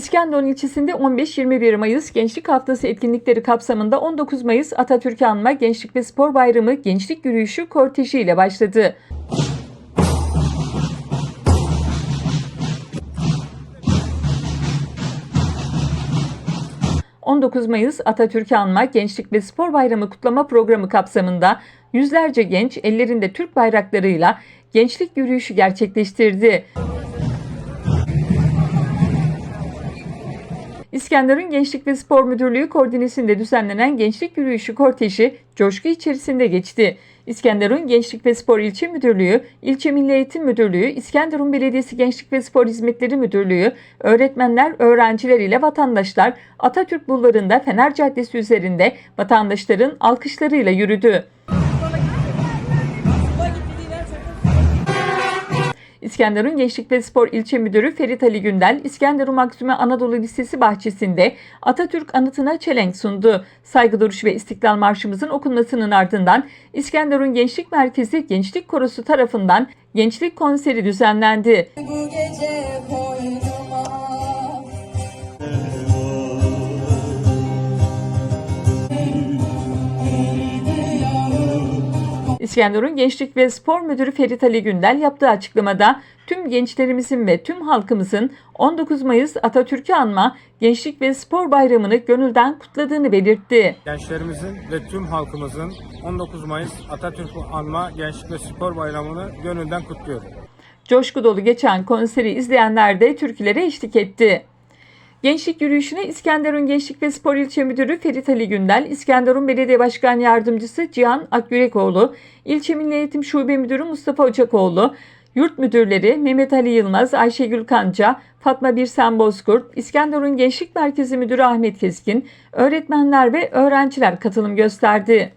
İskenderun ilçesinde 15-21 Mayıs Gençlik Haftası etkinlikleri kapsamında 19 Mayıs Atatürk Anma Gençlik ve Spor Bayramı Gençlik Yürüyüşü korteji ile başladı. ...19 Mayıs Atatürk Anma Gençlik ve Spor Bayramı kutlama programı kapsamında... ...yüzlerce genç ellerinde Türk bayraklarıyla gençlik yürüyüşü gerçekleştirdi. İskenderun Gençlik ve Spor Müdürlüğü koordinesinde düzenlenen gençlik yürüyüşü korteji coşku içerisinde geçti. İskenderun Gençlik ve Spor İlçe Müdürlüğü, İlçe Milli Eğitim Müdürlüğü, İskenderun Belediyesi Gençlik ve Spor Hizmetleri Müdürlüğü, öğretmenler, öğrenciler ile vatandaşlar Atatürk Bulvarı'nda Fener Caddesi üzerinde vatandaşların alkışlarıyla yürüdü. İskenderun Gençlik ve Spor İlçe Müdürü Ferit Ali Gündel, İskenderun Maksume Anadolu Lisesi bahçesinde Atatürk anıtına çelenk sundu. Saygı duruşu ve İstiklal Marşımızın okunmasının ardından İskenderun Gençlik Merkezi Gençlik Korosu tarafından gençlik konseri düzenlendi. İskenderun Gençlik ve Spor Müdürü Ferit Ali Gündel yaptığı açıklamada tüm gençlerimizin ve tüm halkımızın 19 Mayıs Atatürk'ü anma Gençlik ve Spor Bayramı'nı gönülden kutladığını belirtti. Gençlerimizin ve tüm halkımızın 19 Mayıs Atatürk Anma Gençlik ve Spor Bayramı'nı gönülden kutluyorum. Coşku dolu geçen konseri izleyenler de türkülere eşlik etti. Gençlik yürüyüşüne İskenderun Gençlik ve Spor İlçe Müdürü Ferit Ali Gündel, İskenderun Belediye Başkan Yardımcısı Cihan Akgürekoğlu, İlçe Milli Eğitim Şube Müdürü Mustafa Ocakoğlu, Yurt müdürleri Mehmet Ali Yılmaz, Ayşegül Kanca, Fatma Birsen Bozkurt, İskenderun Gençlik Merkezi Müdürü Ahmet Keskin, öğretmenler ve öğrenciler katılım gösterdi.